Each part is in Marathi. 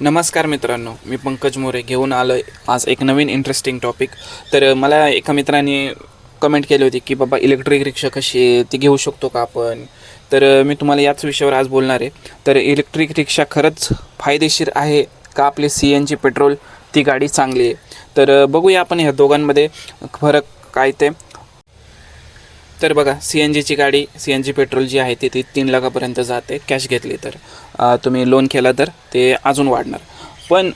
नमस्कार मित्रांनो मी पंकज मोरे घेऊन आलो आहे आज एक नवीन इंटरेस्टिंग टॉपिक तर मला एका मित्राने कमेंट केली होती की बाबा इलेक्ट्रिक रिक्षा कशी आहे? ती घेऊ शकतो का आपण? तर मी तुम्हाला याच विषयावर आज बोलणार आहे. तर इलेक्ट्रिक रिक्षा खरंच फायदेशीर आहे का आपले सी एन जी पेट्रोल ती गाडी चांगली आहे. तर बघूया आपण ह्या दोघांमध्ये फरक काय ते. तर बघा सी एन जीची गाडी सी एन जी पेट्रोल जी आहे ती ती तीन लाखापर्यंत जाते. कॅश घेतली तर. तुम्ही लोन केला तर ते अजून वाढणार. पण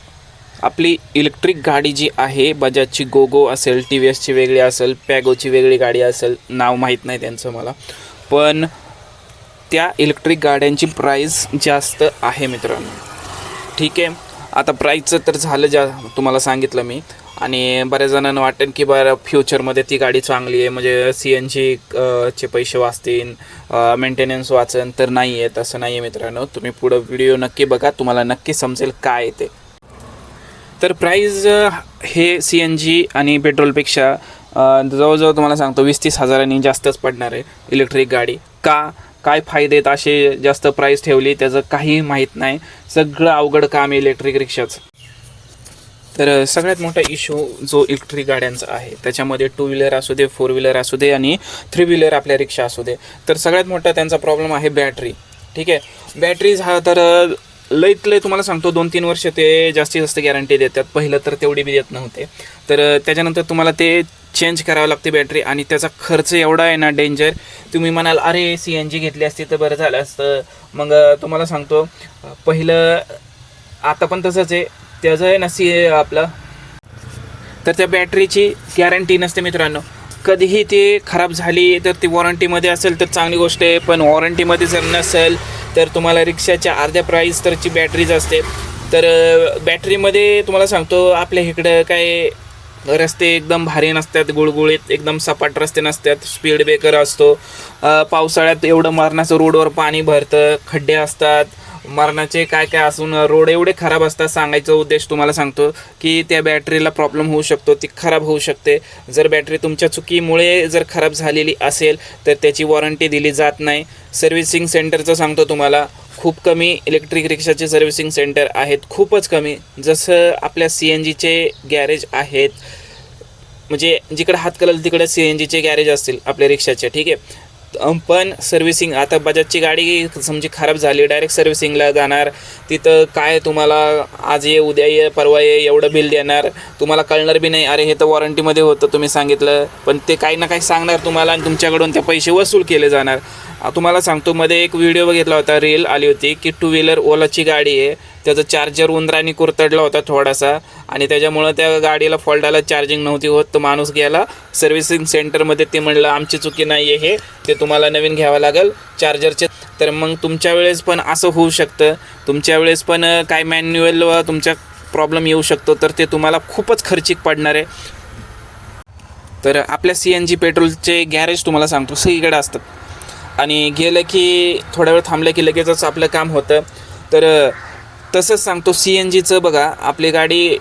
आपली इलेक्ट्रिक गाडी जी आहे बजाजची गोगो असेल टी व्ही एसची वेगळी असेल पॅगोची वेगळी गाडी असेल नाव माहीत नाही त्यांचं मला. पण त्या इलेक्ट्रिक गाड्यांची प्राईस जास्त आहे मित्रांनो. ठीक आहे? आता प्राईजचं तर झालं जा तुम्हाला सांगितलं मी. आणि बऱ्याच जणांना वाटेल की बरं फ्युचरमध्ये ती गाडी चांगली आहे. म्हणजे सी एन जी चे पैसे वाचतील मेंटेनन्स वाचन तर नाही आहे तसं नाही आहे मित्रांनो. तुम्ही पुढं व्हिडिओ नक्की बघा. तुम्हाला नक्की समजेल काय ते. तर प्राईज हे सी एन जी आणि पेट्रोलपेक्षा जवळजवळ तुम्हाला सांगतो वीस तीस हजारांनी जास्तच पडणार आहे इलेक्ट्रिक गाडी. का? काय फायदे आहेत असे जास्त प्राईस ठेवली त्याचं काही माहीत नाही. सगळं अवघड काम आहे इलेक्ट्रिक रिक्षाचं तर सगळ्यात मोठा इश्यू जो इलेक्ट्रिक गाड्यांचा आहे त्याच्यामध्ये टू व्हीलर असू दे फोर व्हीलर असू दे आणि थ्री व्हीलर आपल्या रिक्षा असू दे. तर सगळ्यात मोठा त्यांचा प्रॉब्लेम आहे बॅटरी ठीक आहे? बॅटरीज हा तर लईत लई तुम्हाला सांगतो दोन तीन वर्ष ते जास्तीत जास्त गॅरंटी देतात. पहिलं तर तेवढी बी देत नव्हते. तर त्याच्यानंतर तुम्हाला ते चेंज करावं लागते बॅटरी आणि त्याचा खर्च एवढा आहे ना डेंजर तुम्ही म्हणाल अरे सी एन जी घेतली असती तर बरं झालं असतं. मग तुम्हाला सांगतो पहिलं आता पण तसंच आहे. त्याचं आहे ना सी आपलं. तर त्या बॅटरीची गॅरंटी नसते मित्रांनो. कधीही ती खराब झाली तर ती वॉरंटीमध्ये असेल तर चांगली गोष्ट आहे पण वॉरंटीमध्ये जर नसेल तर तुम्हाला रिक्षाच्या अर्ध्या प्राईस तरची बॅटरीज असते. तर बॅटरीमध्ये तुम्हाला सांगतो आपल्या इकडं काय रस्ते एकदम भारी नसतात गुळगुळीत एकदम सपाट रस्ते नसतात स्पीड ब्रेकर असतो. पावसाळ्यात एवढं मरणाचं रोडवर पाणी भरतं खड्डे असतात मरणाचे काय काय असून रोड एवढे खराब असतात सांगायचा उद्देश तुम्हाला सांगतो की त्या बॅटरीला प्रॉब्लेम होऊ शकतो ती खराब होऊ शकते. जर बॅटरी तुमच्या चुकीमुळे जर खराब झालेली असेल तर त्याची वॉरंटी दिली जात नाही. सर्व्हिसिंग सेंटरचं सांगतो तुम्हाला खूप कमी इलेक्ट्रिक रिक्षाचे सर्व्हिसिंग सेंटर आहेत खूपच कमी. जसं आपल्या सी एन जीचे गॅरेज आहेत म्हणजे जिकडे हात कलल तिकडे सी एन जीचे गॅरेज असतील आपल्या रिक्षाचे ठीक आहे? पण सर्व्हिसिंग आता बजाजची गाडी समजी खराब झाली डायरेक्ट सर्व्हिसिंगला जाणार. तिथं काय तुम्हाला आज ये उद्या ये परवा ये एवढं बिल देणार. तुम्हाला कळणार बी नाही अरे हे तर वॉरंटीमध्ये होतं तुम्ही सांगितलं. पण ते काही ना काही सांगणार तुम्हाला आणि तुमच्याकडून ते पैसे वसूल केले जाणार. तुम्हाला सांगतो मध्ये एक व्हिडिओ बघितला होता रील आली होती की टू व्हीलर ओलाची गाडी आहे. त्याचा चार्जर उंदराने कुरतडला होता थोडासा आणि त्याच्यामुळं त्या गाडीला फॉल्टायला चार्जिंग नव्हती होत. तो माणूस गेला सर्व्हिसिंग सेंटरमध्ये ते म्हणलं आमची चुकी नाही आहे हे ते तुम्हाला नवीन घ्यावं लागेल चार्जरचे तर मग तुमच्या वेळेस पण असं होऊ शकतं. तुमच्या वेळेस पण काय मॅन्युअल तुमच्या प्रॉब्लेम येऊ शकतो तर ते तुम्हाला खूपच खर्चिक पडणार आहे. तर आपल्या सी एन जी पेट्रोलचे गॅरेज तुम्हाला सांगतो सगळीकडे असतात आणि गेलं की थोडा वेळ थांबलं की लगेचच आपलं काम होतं. तर तसंच सांगतो सी एन जीचं बघा आपली गाडी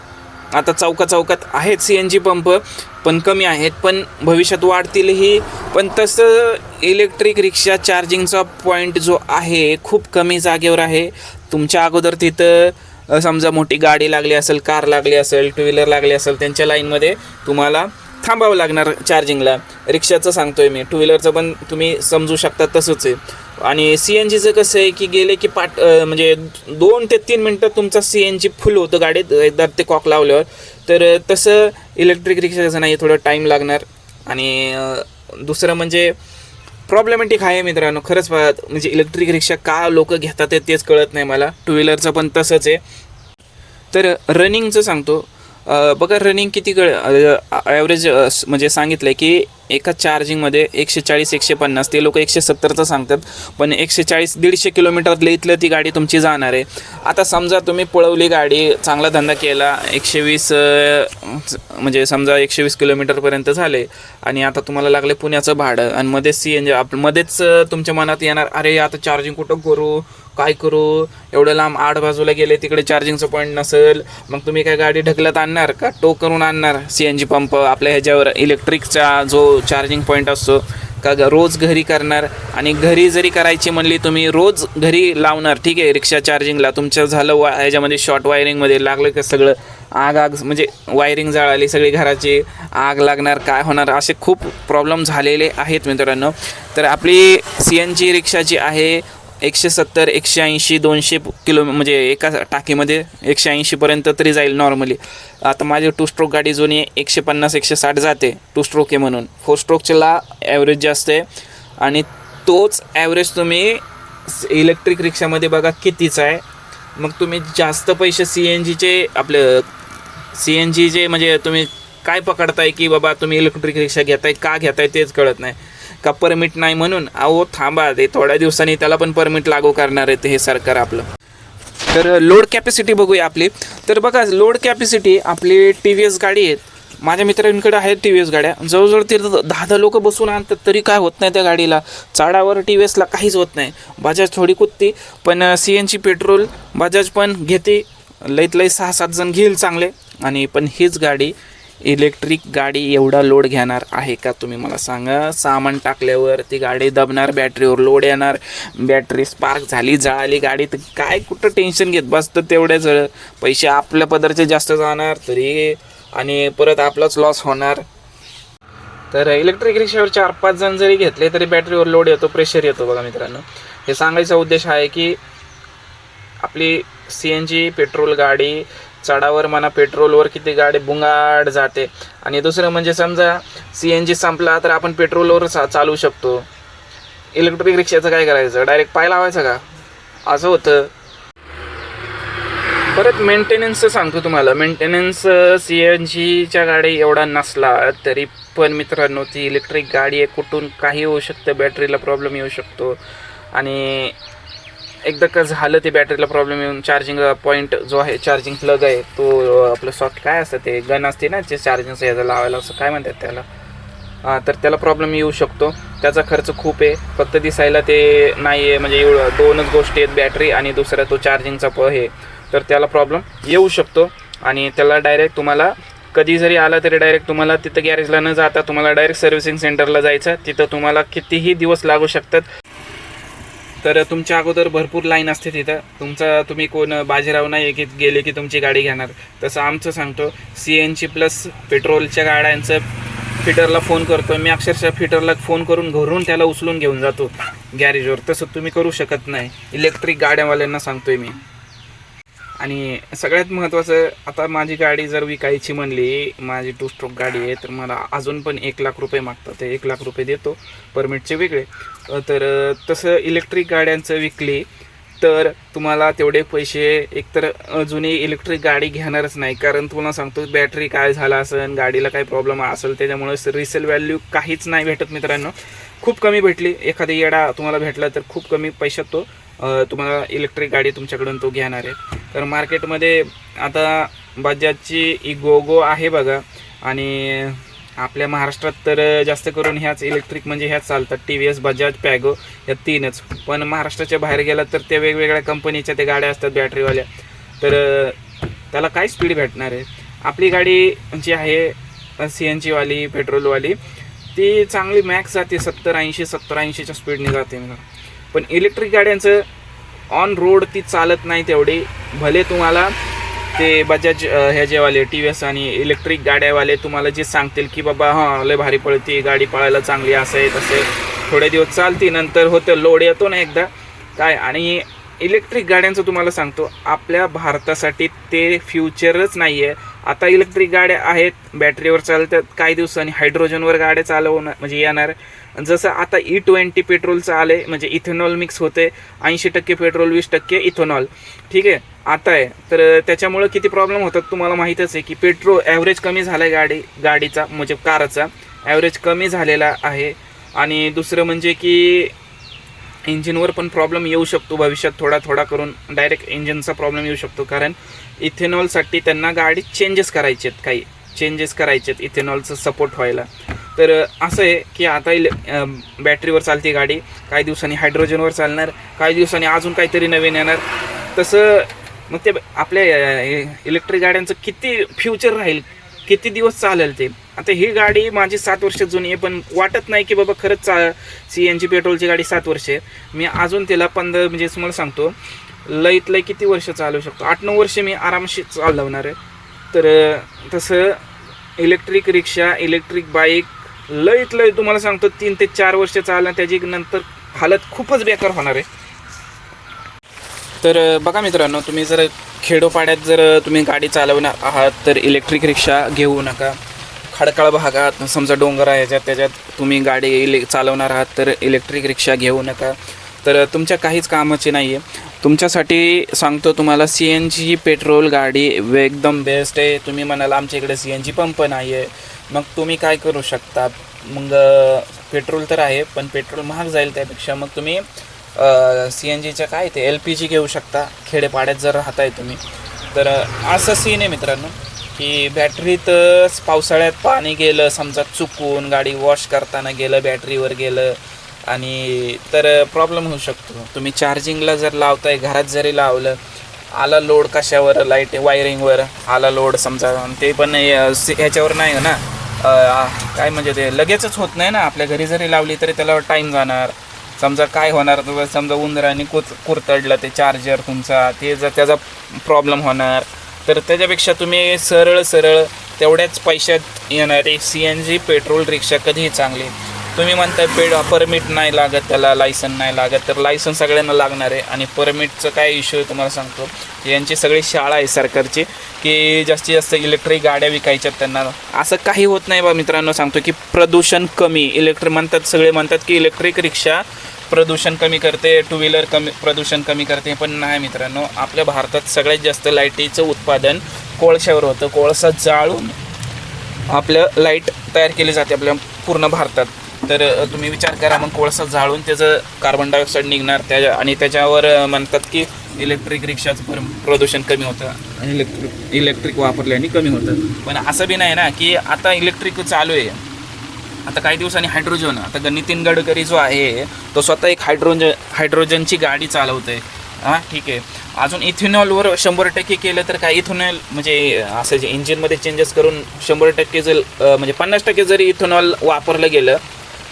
आता चौका चौकात आहेत सी एन जी पंप पण कमी आहेत पण भविष्यात वाढतीलही. पण तसं इलेक्ट्रिक रिक्षा चार्जिंगचा पॉईंट जो आहे खूप कमी जागेवर आहे. तुमच्या अगोदर तिथं समजा मोठी गाडी लागली असेल कार लागली असेल टू व्हीलर लागली असेल त्यांच्या लाईनमध्ये तुम्हाला थांबावं लागणार चार्जिंगला रिक्षाचं सांगतोय मी. टू व्हीलरचं पण तुम्ही समजू शकता तसंच आहे. आणि सी एन जीचं कसं आहे की गेले की पाट म्हणजे दोन ते तीन मिनटं तुमचा सी एन जी फुल होतं गाडीत एकदा ते कॉक लावल्यावर. तर तसं इलेक्ट्रिक रिक्षाचं नाही थोडं टाईम लागणार. आणि दुसरं म्हणजे प्रॉब्लेमॅटिक आहे मित्रांनो. खरंच म्हणजे इलेक्ट्रिक रिक्षा का लोक घेतात तेच कळत नाही मला. टू व्हीलरचं पण तसंच आहे. तर रनिंगचं सांगतो. बघा रनिंग किती कळ ॲव्हरेज म्हणजे सांगितलं आहे की एका चार्जिंगमध्ये एकशे चाळीस एकशे पन्नास. ते लोक एकशे सत्तरचं सांगतात पण एकशे चाळीस दीडशे किलोमीटरले इथलं ती गाडी तुमची जाणार आहे. आता समजा तुम्ही पळवली गाडी चांगला धंदा केला एकशे वीस म्हणजे समजा एकशे वीस किलोमीटरपर्यंत झाले आणि आता तुम्हाला लागले पुण्याचं भाडं आणि मध्येच सी एन जी आप मध्येच तुमच्या मनात येणार अरे आता चार्जिंग कुठं करू? काय करू? एवढं लांब आड बाजूला गेले तिकडे चार्जिंगचं पॉईंट नसेल. मग तुम्ही काय गाडी ढकलत आणणार का? टो करून आणणार सी एन जी पंप आपल्या ह्याच्यावर इलेक्ट्रिकचा जो चार्जिंग पॉईंट असतो का ग- रोज घरी करणार? आणि घरी जरी करायची म्हणली तुम्ही रोज घरी लावणार. ठीक आहे रिक्षा चार्जिंगला तुमचं झालं वा ह्याच्यामध्ये शॉर्ट वायरिंगमध्ये लागलं का सगळं? आग आग म्हणजे वायरिंग जळाली सगळी घराची. आग लागणार काय होणार? असे खूप प्रॉब्लेम झालेले आहेत मित्रांनो. तर आपली सी एन जी रिक्षा जी आहे. एकशे सत्तर एकशे ऐंशी दोनशे किलो म्हणजे एका टाकीमध्ये एकशे ऐंशीपर्यंत तरी जाईल नॉर्मली आता माझी टू स्ट्रोक गाडी जुनी आहे एकशे पन्नास एकशे साठ जाते टू स्ट्रोक आहे म्हणून. फोर स्ट्रोकच्याला ॲव्हरेज जास्त आहे. आणि तोच ॲव्हरेज तुम्ही इलेक्ट्रिक रिक्षामध्ये बघा कितीचा आहे. मग तुम्ही जास्त पैसे सी एन जीचे आपलं सी एन जी जे म्हणजे तुम्ही काय पकडताय की बाबा तुम्ही इलेक्ट्रिक रिक्षा घेताय का घेताय तेच कळत नाही. का परमिट नाही म्हणून अहो थांबा ते थोड्या दिवसांनी त्याला पण परमिट लागू करणार आहे हे सरकार आपलं. तर लोड कॅपॅसिटी बघूया आपली. तर बघा लोड कॅपॅसिटी आपली टी व्ही एस गाडी आहेत माझ्या मित्रांकडे आहेत टी व्ही एस गाड्या. जवळजवळ ते दहा दहा लोक बसून आणतात तरी काय होत नाही त्या गाडीला. चाडावर टी व्ही एसला काहीच होत नाही. बजाज थोडी कुदती पण C N G petrol Bajaj पण घेते. लईत लई सहा सात जण घेईल चांगले. आणि पण हीच गाडी इलेक्ट्रिक गाडी एवढा लोड घेणार आहे का तुम्ही मला सांगा? सामान टाकल्यावर ती गाडी दबणार बॅटरीवर लोड येणार बॅटरी स्पार्क झाली जळाली गाडी तर काय कुठं टेन्शन घेत बसतं तेवढ्याच पैसे आपल्या पदरचे जास्त जाणार तरी आणि परत आपलाच लॉस होणार. तर इलेक्ट्रिक रिक्षावर चार पाच जण जरी घेतले तरी बॅटरीवर लोड येतो प्रेशर येतो बघा मित्रांनो. हे सांगायचा उद्देश आहे की आपली सी एन जी पेट्रोल गाडी चढावर म्हणा पेट्रोलवर किती गाडी बुंगाड जाते. आणि दुसरं म्हणजे समजा सी एन जी संपला तर आपण पेट्रोलवर चा चालवू शकतो. इलेक्ट्रिक रिक्षाचं काय करायचं? डायरेक्ट पाय लावायचं का? असं होतं. परत मेंटेनन्सचं सांगतो तुम्हाला. मेंटेनन्स सी एन जीच्या गाडी एवढा नसला तरी पण मित्रांनो ती इलेक्ट्रिक गाडी आहे कुठून काही होऊ शकतं बॅटरीला प्रॉब्लेम येऊ शकतो. आणि एकदा का झालं ते बॅटरीला प्रॉब्लेम येऊन चार्जिंग पॉईंट जो आहे चार्जिंग प्लग आहे तो आपलं सॉफ्ट काय असतं ते गन असते ना जे चार्जिंगचं याचा लावायला असं काय म्हणतात त्याला? तर त्याला प्रॉब्लेम येऊ शकतो. त्याचा खर्च खूप आहे. फक्त दिसायला ते नाही आहे म्हणजे एवढं दोनच गोष्टी आहेत बॅटरी आणि दुसरा तो चार्जिंगचा प हे. तर त्याला प्रॉब्लेम येऊ शकतो. आणि त्याला डायरेक्ट तुम्हाला कधी जरी आला तरी डायरेक्ट तुम्हाला तिथं गॅरेजला न जाता तुम्हाला डायरेक्ट सर्व्हिसिंग सेंटरला जायचं तिथं तुम्हाला कितीही दिवस लागू शकतात. तर तुमच्या अगोदर भरपूर लाईन असते तिथं. तुमचा तुम्ही कोण बाजीराव नाही की गेले की तुमची गाडी घेणार. तसं आमचं सांगतो सी एन जी प्लस पेट्रोलच्या गाड्यांचं फिटरला फोन करतो. मी अक्षरशः फिटरला फोन करून घरून त्याला उचलून घेऊन जातो. गॅरेजवर तसं तुम्ही करू शकत नाही. इलेक्ट्रिक गाड्यावाल्यांना सांगतोय मी. आणि सगळ्यात महत्त्वाचं आता माझी गाडी जर विकायची म्हणली माझी टू स्ट्रोक गाडी आहे तर मला अजून पण एक लाख रुपये मागतात. ते एक लाख रुपये देतो परमिटचे वेगळे. तर तसं इलेक्ट्रिक गाड्यांचं विकली तर तुम्हाला तेवढे पैसे एकतर जुनी इलेक्ट्रिक गाडी घेणारच नाही. कारण तुम्हाला सांगतो बॅटरी काय झाला असेल गाडीला काय प्रॉब्लेम असेल त्याच्यामुळे रिसेल व्हॅल्यू काहीच नाही भेटत मित्रांनो. खूप कमी भेटली. एखादी येडा तुम्हाला भेटला तर खूप कमी पैशात तो तुम्हाला इलेक्ट्रिक गाडी तुमच्याकडून तो घेणार आहे. तर मार्केटमध्ये आता बजाजची इगोगो आहे बघा. आणि आपल्या महाराष्ट्रात तर जास्त करून ह्याच इलेक्ट्रिक म्हणजे ह्याच चालतात. T V S Bajaj Piaggio या तीनच. पण महाराष्ट्राच्या बाहेर गेला तर त्या वेगवेगळ्या कंपनीच्या त्या गाड्या असतात बॅटरीवाल्या तर त्याला काय स्पीड भेटणार आहे? आपली गाडी जी आहे सी एन जीवाली पेट्रोलवाली ती चांगली मॅक्स जाते सत्तर ऐंशी सत्तर ऐंशीच्या स्पीडने जाते. मला पण इलेक्ट्रिक गाड्यांचं ऑन रोड ती चालत नाही तेवढी. भले तुम्हाला ते बजाज अ, ह्याचेवाले टी व्ही एस आणि इलेक्ट्रिक गाड्यावाले तुम्हाला जे सांगतील की बाबा हां लय भारी पळते गाडी पळायला चांगली असं आहे तसं थोडे दिवस चालते नंतर होतं लोड येतो ना एकदा. काय? आणि इलेक्ट्रिक गाड्यांचं तुम्हाला सांगतो आपल्या भारतासाठी ते फ्युचरच नाही आहे आता इलेक्ट्रिक गाड्या आहेत बॅटरीवर चालतात काही दिवसांनी हायड्रोजनवर गाड्या चालवणार म्हणजे येणार. जसं आता ई ट्वेंटी पेट्रोलचं आले म्हणजे इथेनॉल मिक्स होते ऐंशी टक्के पेट्रोल वीस टक्के इथेनॉल ठीक आहे? आता आहे. तर त्याच्यामुळं किती प्रॉब्लेम होतात तुम्हाला माहीतच आहे की पेट्रोल ॲव्हरेज कमी झाला आहे गाडी गाडीचा म्हणजे कारचा. ॲव्हरेज कमी झालेला आहे. आणि दुसरं म्हणजे की इंजिनवर पण प्रॉब्लेम येऊ शकतो भविष्यात थोडा थोडा करून. डायरेक्ट इंजिनचा प्रॉब्लेम येऊ शकतो. कारण इथेनॉलसाठी त्यांना गाडी चेंजेस करायचे आहेत काही चेंजेस करायचे आहेत इथेनॉलचं सपोर्ट व्हायला. तर असं आहे की आता इले बॅटरीवर चालते गाडी काही दिवसांनी हायड्रोजनवर चालणार काही दिवसांनी अजून काहीतरी नवीन येणार. तसं मग ते आपल्या इलेक्ट्रिक गाड्यांचं किती फ्युचर राहील किती दिवस चालेल ते? आता ही गाडी माझी सात वर्ष जुनी आहे पण वाटत नाही की बाबा खरंच चा सी एन जी पेट्रोलची गाडी सात वर्ष आहे. मी अजून तिला पंधरा म्हणजे तुम्हाला सांगतो लईत लय किती वर्ष चालवू शकतो? आठ नऊ वर्ष मी आरामशी चालवणार आहे. तर तसं इलेक्ट्रिक रिक्षा इलेक्ट्रिक बाईक लईत लय तुम्हाला सांगतो तीन ते चार वर्ष चालणार त्याची नंतर हालत खूपच बेकार होणार आहे. तर बघा मित्रांनो तुम्ही जर खेडोपाड्यात जर तुम्ही गाडी चालवणार आहात तर इलेक्ट्रिक रिक्षा घेऊ नका. खडकाळ भागात समजा डोंगर आहे ह्याच्यात त्याच्यात तुम्ही गाडी इले चालवणार आहात तर इलेक्ट्रिक रिक्षा घेऊ नका. तर तुमच्या काहीच कामाची नाही आहे तुमच्यासाठी सांगतो तुम्हाला सी एन जी पेट्रोल गाडी एकदम बेस्ट आहे. तुम्ही म्हणाल आमच्या इकडे सी एन जी पंप नाही आहे मग तुम्ही काय करू शकता? मग पेट्रोल तर आहे पण पेट्रोल महाग जाईल त्यापेक्षा. मग तुम्ही सी एन जीच्या काय ते एल पी जी घेऊ शकता. खेडेपाड्यात जर राहताय तुम्ही. तर असं सीन आहे मित्रांनो की बॅटरीत पावसाळ्यात पाणी गेलं समजा चुकून गाडी वॉश करताना गेलं बॅटरीवर गेलं आणि तर प्रॉब्लेम होऊ शकतो. तुम्ही चार्जिंगला जर लावताय घरात जरी लावलं आला लोड कशावर? लाइट वायरिंगवर आला लोड समजा ते पण सी- ह्याच्यावर नाही ना? काय म्हणजे ते लगेचच होत नाही ना? आपल्या घरी जरी लावली तरी त्याला टाईम जाणार. समजा काय होणार? समजा उंदराने कुत कुरतडलं ते चार्जर तुमचा ते जर त्याचा प्रॉब्लेम होणार. तर त्याच्यापेक्षा तुम्ही सरळ सरळ तेवढ्याच पैशात येणारे सी एन जी पेट्रोल रिक्षा कधीही चांगली. तुम्ही म्हणताय पेड परमिट नाही लागत त्याला लायसन नाही लागत तर लायसन सगळ्यांना लागणार आहे. आणि परमिटचं काय इश्यू आहे तुम्हाला सांगतो. यांची सगळी शाळा आहे सरकारची की जास्तीत जास्त इलेक्ट्रिक गाड्या विकायच्यात त्यांना. असं काही होत नाही बा मित्रांनो सांगतो की प्रदूषण कमी. इलेक्ट्रिक म्हणतात सगळे म्हणतात की इलेक्ट्रिक रिक्षा प्रदूषण कमी करते टू व्हीलर कमी प्रदूषण कमी करते पण नाही मित्रांनो. आपल्या भारतात सगळ्यात जास्त लाईटीचं उत्पादन कोळशावर होतं. कोळसा जाळून आपलं लाइट तयार केली जाते आपल्या पूर्ण भारतात. तर तुम्ही विचार करा मग कोळसा जाळून त्याचं कार्बन डायऑक्साईड निघणार त्याच्या आणि त्याच्यावर म्हणतात की इलेक्ट्रिक रिक्षाचं पर प्रदूषण कमी होतं. इलेक्ट्रिक इलेक्ट्रिक वापरल्याने कमी होतं. पण असं बी नाही ना की आता इलेक्ट्रिक चालू आहे. आता काही दिवसांनी हायड्रोजन आता नितीन गडकरी जो आहे तो स्वतः एक हायड्रोजन हायड्रोजनची गाडी चालवतोय. हां ठीक आहे. अजून इथेनॉलवर शंभर टक्के केलं तर काय इथेनॉल म्हणजे असं जे इंजिनमध्ये चेंजेस करून शंभर टक्के जर म्हणजे पन्नास टक्के जरी इथेनॉल वापरलं गेलं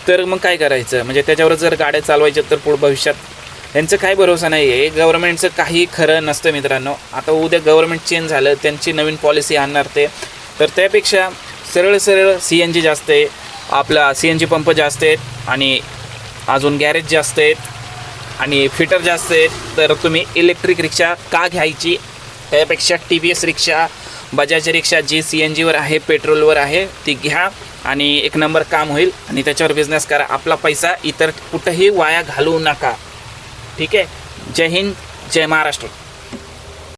तर मग काय करायचं? म्हणजे त्याच्यावर जर गाड्या चालवायच्या तर पुढं भविष्यात यांचं काही भरोसा नाही आहे गव्हर्नमेंटचं काही खरं नसतं मित्रांनो. आता उद्या गव्हर्नमेंट चेंज झालं त्यांची नवीन पॉलिसी आणणार ते. तर त्यापेक्षा सरळ सरळ सी एन जी जास्त आहे. आपला सी एन जी पंप जास्त आहेत आणि अजून गॅरेज जास्त आहेत आणि फिटर जास्त आहेत. तर तुम्ही इलेक्ट्रिक रिक्षा का घ्यायची? त्यापेक्षा टी व्ही एस रिक्षा बजाज रिक्षा जी सी एन जीवर आहे पेट्रोलवर आहे ती घ्या. आणि एक नंबर काम होईल आणि त्याच्यावर बिझनेस करा. आपला पैसा इतर कुठंही वाया घालवू नका. ठीक आहे? जय हिंद जय महाराष्ट्र.